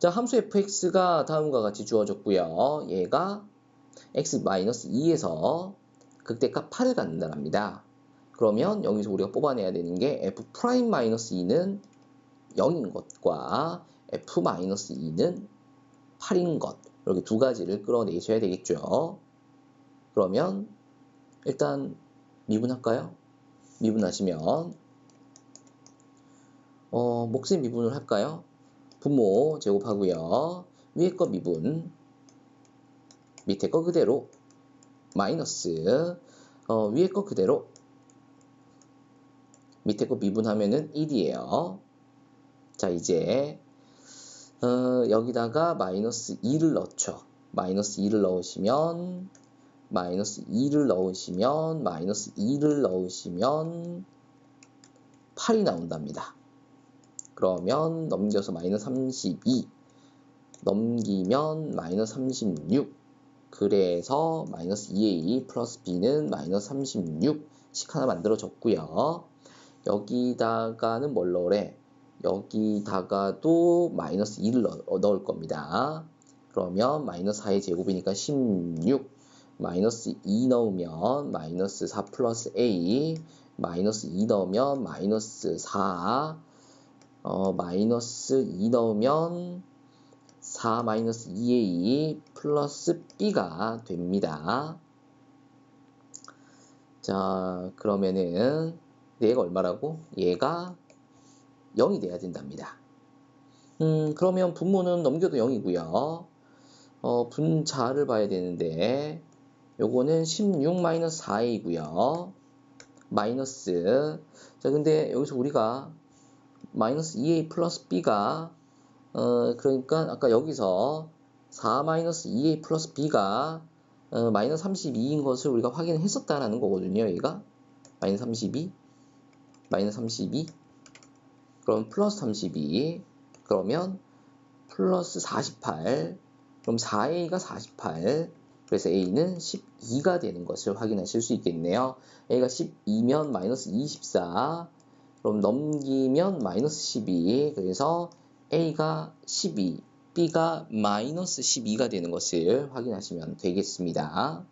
자, 함수 fx가 다음과 같이 주어졌고요. 얘가 x-2에서 극대값 8을 갖는다랍니다. 그러면 여기서 우리가 뽑아내야 되는 게 f'-2는 0인 것과 f-2는 8인 것 이렇게 두 가지를 끌어내셔야 되겠죠. 그러면 일단 미분할까요? 미분하시면 어, 몫의 미분을 할까요? 분모 제곱하고요. 위에 거 미분 밑에 거 그대로 마이너스 어, 위에 거 그대로 밑에 거 미분하면은 1이에요. 자 이제 어, 여기다가 마이너스 2를 넣죠. 마이너스 2를 넣으시면 마이너스 2를 넣으시면 마이너스 2를 넣으시면 8이 나온답니다. 그러면 넘겨서 마이너스 32 넘기면 마이너스 36 그래서 마이너스 2a 플러스 b는 마이너스 36씩 하나 만들어졌고요. 여기다가는 뭘 넣으래? 여기다가도 마이너스 2를 넣, 넣을 겁니다. 그러면 마이너스 4의 제곱이니까 16 마이너스 2 넣으면 마이너스 4 플러스 a 마이너스 2 넣으면 마이너스 4 어, 마이너스 2 넣으면 4 마이너스 2a 플러스 b가 됩니다. 자 그러면은 얘가 얼마라고? 얘가 0이 돼야 된답니다. 음 그러면 분모는 넘겨도 0이고요. 어, 분자를 봐야 되는데 요거는 16 마이너스 4a이고요. 마이너스 자 근데 여기서 우리가 마이너스 2a 플러스 b가 어 그러니까 아까 여기서 4 마이너스 2a 플러스 b가 어, 마이너스 32인 것을 우리가 확인했었다라는 거거든요. 얘가. 마이너스 32 마이너스 32 그럼 플러스 32 그러면 플러스 48 그럼 4a가 48 그래서 a는 12가 되는 것을 확인하실 수 있겠네요. a가 12면 마이너스 24 그럼 넘기면 마이너스 12 그래서 a가 12 b가 마이너스 12가 되는 것을 확인하시면 되겠습니다.